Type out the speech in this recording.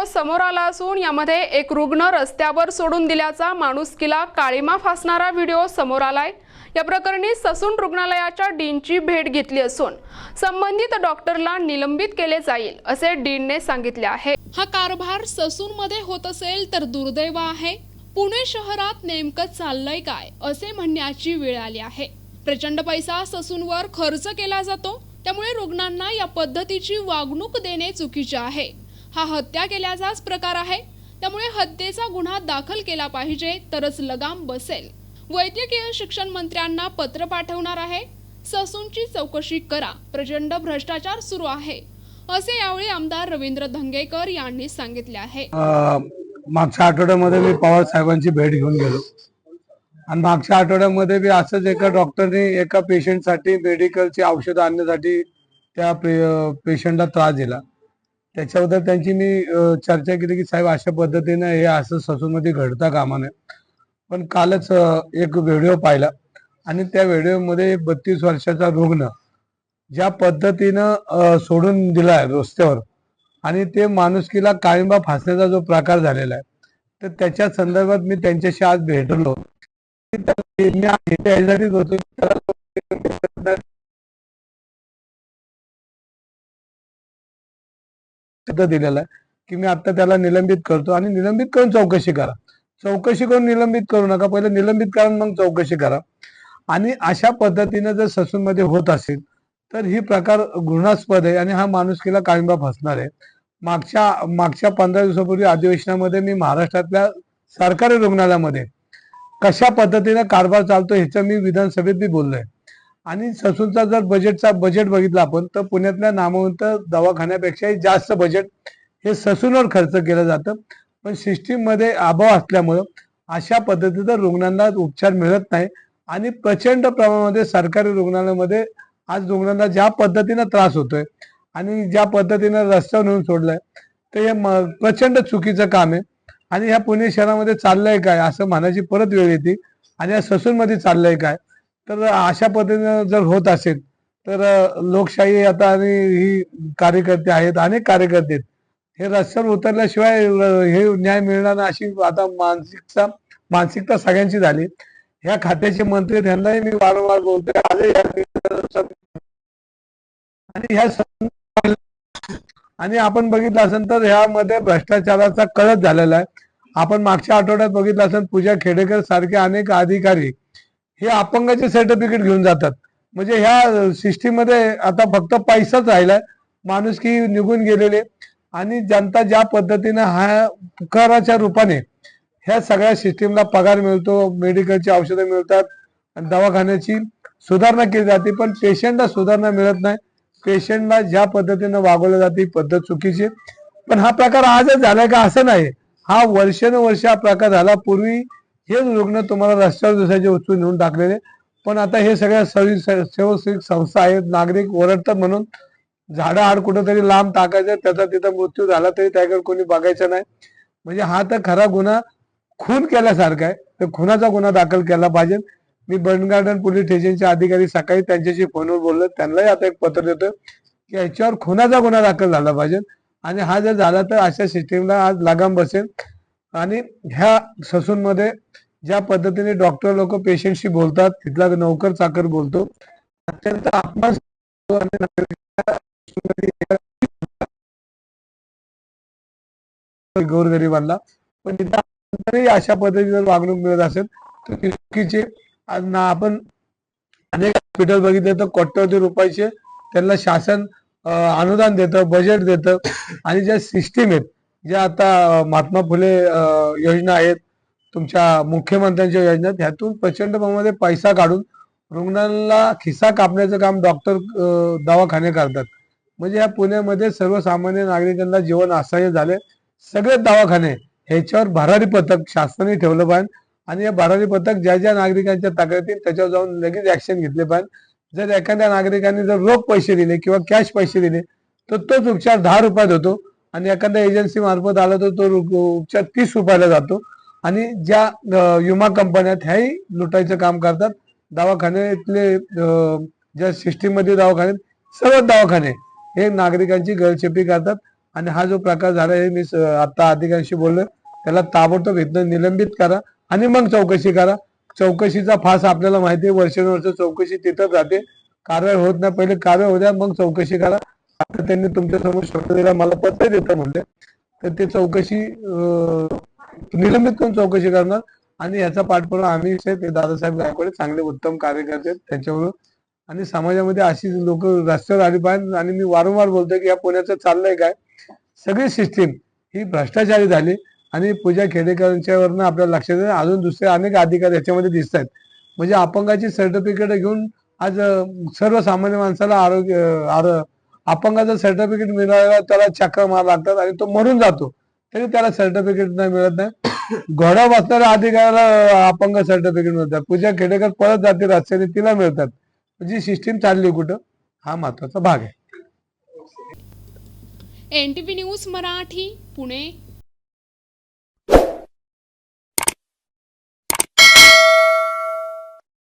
Video समोर आला असून यामध्ये एक रुग्ण रस्त्यावर सोडून दिल्याचा माणुसकीला काळीमा फासणारा व्हिडिओ समोर आलाय. या प्रकरणी ससून रुग्णालयाच्या डीनची भेट घेतली असून संबंधित डॉक्टरला निलंबित केले जाईल असे डीनने सांगितले आहे. हा कारभार ससून मध्ये होत असेल तर दुर्दैव आहे. पुणे शहरात नेमकं चाललंय काय असे म्हणण्याची वेळ आली आहे. प्रचंड पैसा ससूनवर खर्च केला जातो त्यामुळे रुग्णांना या पद्धतीची वागणूक देणे चुकीचे आहे. हा हत्या केल्याचाच प्रकार आहे. त्यामुळे हत्येचा गुन्हा दाखल केला पाहिजे तरच लगाम बसेल. वैद्यकीय शिक्षण मंत्र्यांना पत्र पाठवणार आहे. ससूनची चौकशी करा. प्रचंड भ्रष्टाचार सुरू आहे. असे यावेळी आमदार रवींद्र धंगेकर यांनी सांगितले आहे. मागच्या आठवड्यामध्ये मी पवार साहेबांची भेट घेऊन गेलो. आणि मागच्या आठवड्यामध्ये बी असंच एका डॉक्टरने एका पेशंटसाठी मेडिकलची औषधं आणण्यासाठी त्या पेशंटला त्रास दिला. त्याच्याबद्दल त्यांची मी चर्चा केली की साहेब अशा पद्धतीने हे असं ससूनमध्ये घडता कामा नये पण कालच एक व्हिडिओ पाहिला आणि त्या व्हिडिओमध्ये बत्तीस वर्षाचा रुग्ण ज्या पद्धतीनं सोडून सोडून दिलाय रस्त्यावर आणि ते माणुसकीला काळिंबा फासण्याचा जो प्रकार झालेला आहे तर त्याच्या संदर्भात मी त्यांच्याशी आज भेटलो. मी होतो त्याला शब्द दिलेला आहे की मी आता त्याला निलंबित करतो. आणि निलंबित करून चौकशी करा. चौकशी करून निलंबित करू नका. पहिले निलंबित करा मग चौकशी करा. आणि अशा पद्धतीनं जर ससून मध्ये होत असेल तर ही प्रकार घृणास्पद आहे आणि हा माणुसकीला काळिंबा फसणार आहे. मागच्या मागच्या पंधरा दिवसापूर्वी अधिवेशनामध्ये मी महाराष्ट्रातल्या सरकारी रुग्णालयामध्ये कशा पद्धतीने कारभार चालतो ह्याचं मी विधानसभेत बी बोललोय. आणि ससूनचा जर बजेटचा बजेट बघितला आपण तर पुण्यातल्या नामवंत दवाखान्यापेक्षाही जास्त बजेट हे ससूनवर खर्च केलं जातं. पण सिस्टीममध्ये अभाव असल्यामुळं अशा पद्धतीचा रुग्णांना उपचार मिळत नाही. आणि प्रचंड प्रमाणामध्ये सरकारी रुग्णालयामध्ये आज रुग्णांना ज्या पद्धतीनं त्रास होतोय आणि ज्या पद्धतीनं रस्त्यावर नेऊन सोडलंय ते हे प्रचंड चुकीचं काम आहे. आणि ह्या पुणे शहरामध्ये चाललंय काय असं म्हणायची परत वेळ येते. आणि या ससूनमध्ये चाललंय काय तर अशा पद्धतीनं जर होत असेल तर लोकशाही आता आणि ही कार्यकर्ते आहेत अनेक कार्यकर्ते हे रस्त्यावर उतरल्याशिवाय हे न्याय मिळणार नाही अशी आता मानसिकता मानसिकता सगळ्यांची झाली. ह्या खात्याचे मंत्री त्यांनाही ह्यांनाही मी वारंवार बोलतोय. या आणि ह्या आणि आपण बघितलं असेल तर ह्यामध्ये भ्रष्टाचाराचा कळत झालेला आहे. आपण मागच्या आठवड्यात बघितलं असेल पूजा खेडेकर सारखे अनेक अधिकारी हे अपंगाचे सर्टिफिकेट घेऊन जातात. म्हणजे ह्या सिस्टीममध्ये आता फक्त पैसाच राहिलाय. माणुसकी निघून गेलेले. आणि जनता ज्या पद्धतीनं हा पुकाराच्या रूपाने ह्या सगळ्या सिस्टीमला पगार मिळतो मेडिकलची औषधं मिळतात आणि दवाखान्याची सुधारणा केली जाते. पण पेशंटला सुधारणा मिळत नाही. पेशंटला ज्या पद्धतीनं वागवलं जाते पद्धत चुकीची पण हा प्रकार आजच झालाय का असं नाही. हा वर्षानुवर्ष हा प्रकार झाला. पूर्वी हेच रुग्ण तुम्हाला रस्त्यावर दिसायचे उचलून नेऊन टाकलेले. पण आता हे सगळ्या सवी संस्था आहेत. नागरिक ओरडतात म्हणून. झाडं आड कुठंतरी लांब टाकायचं त्याचा तिथं मृत्यू झाला तरी त्याकडे कोणी बघायचं नाही. म्हणजे हा तर खरा गुन्हा खून केल्यासारखा आहे. तर खुनाचा गुन्हा दाखल केला पाहिजे. मी बर्न गार्डन पोलीस स्टेशनचे अधिकारी सकाळी त्यांच्याशी फोनवर बोललो. त्यांनाही आता एक पत्र देतो की याच्यावर खुनाचा गुन्हा दाखल झाला पाहिजे. आणि हा जर झाला तर अशा सिस्टीमला आज लगाम बसेल. आणि ह्या ससूनमध्ये ज्या पद्धतीने डॉक्टर लोक पेशंटशी बोलतात तिथला नौकर चाकर बोलतो अत्यंत अपमान गोरगरिबांना. पण तिथे अशा पद्धतीने वागणूक मिळत असेल तर चुकीचे ना आपण अनेक हॉस्पिटल बघितले तर कोट्यवधी रुपयाचे त्यांना शासन अनुदान देतं बजेट देतं. आणि ज्या सिस्टीम आहेत ज्या आता महात्मा फुले योजना आहेत तुमच्या मुख्यमंत्र्यांच्या योजना ह्यातून प्रचंड प्रमाणामध्ये पैसा काढून रुग्णांना खिसा कापण्याचं काम डॉक्टर दवाखाने करतात. म्हणजे या पुण्यामध्ये सर्वसामान्य नागरिकांना जीवन असह्य झाले सगळे दवाखाने ह्याच्यावर भरारी पथक शासनाने ठेवलं पाहिजे. आणि या भरारी पथक ज्या ज्या नागरिकांच्या तक्रारी त्याच्यावर जाऊन लगेच ऍक्शन घेतले पाहिजे. जर एखाद्या नागरिकांनी जर रोख पैसे दिले किंवा कॅश पैसे दिले तर तोच उपचार दहा रुपयात होतो. आणि एखाद्या एजन्सी मार्फत आला तर तो उपचार तीस रुपयाला जातो. आणि ज्या विमा कंपन्या आहेत ह्याही लुटायचं काम करतात. दवाखान्यातले ज्या सिस्टीममध्ये दवाखाने सर्व दवाखाने हे नागरिकांची गळचेपी करतात. आणि हा जो प्रकार झाला हे मी आता अधिकांशी बोललो त्याला ताबडतोब इथनं निलंबित करा आणि मग चौकशी करा. चौकशीचा फास आपल्याला माहिती आहे वर्षानुवर्ष चौकशी तिथं जाते कारवाई होत नाही पहिले कारवाई होत्या मग चौकशी करा. आता त्यांनी तुमच्यासमोर शब्द दिला मला पत्र देता म्हणले. तर ते चौकशी निलंबित करून चौकशी करणार. आणि याचा पाठपुरावा आम्ही ते दादासाहेब गायकवाड चांगले उत्तम कार्यकर्ते आहेत. त्यांच्यावर आणि समाजामध्ये अशी लोक रस्त्यावर आली पाहिजे आणि मी वारंवार बोलतोय की या पुण्याचं चाललंय काय? सगळी सिस्टीम ही भ्रष्टाचारी झाली आणि पूजा खेडेकरांच्यावरनं आपल्याला लक्षात येतं अजून दुसरे अनेक अधिकारी याच्यामध्ये दिसत आहेत. म्हणजे अपंगाची सर्टिफिकेट घेऊन आज सर्वसामान्य माणसाला आरोग्य अं, आरो- अपंगाचं सर्टिफिकेट मिळायला त्याला चक्कर मार लागतात आणि तो मरून जातो. तरी त्याला सर्टिफिकेट नाही मिळत नाही. घोडा बसणाऱ्या अधिकाऱ्याला अपंग सर्टिफिकेट मिळतात. पूजा खेडेकर परत जाते रस्त्याने तिला मिळतात. म्हणजे जी सिस्टीम चालली कुठं? हा महत्त्वाचा भाग आहे. N news Marathi Pune.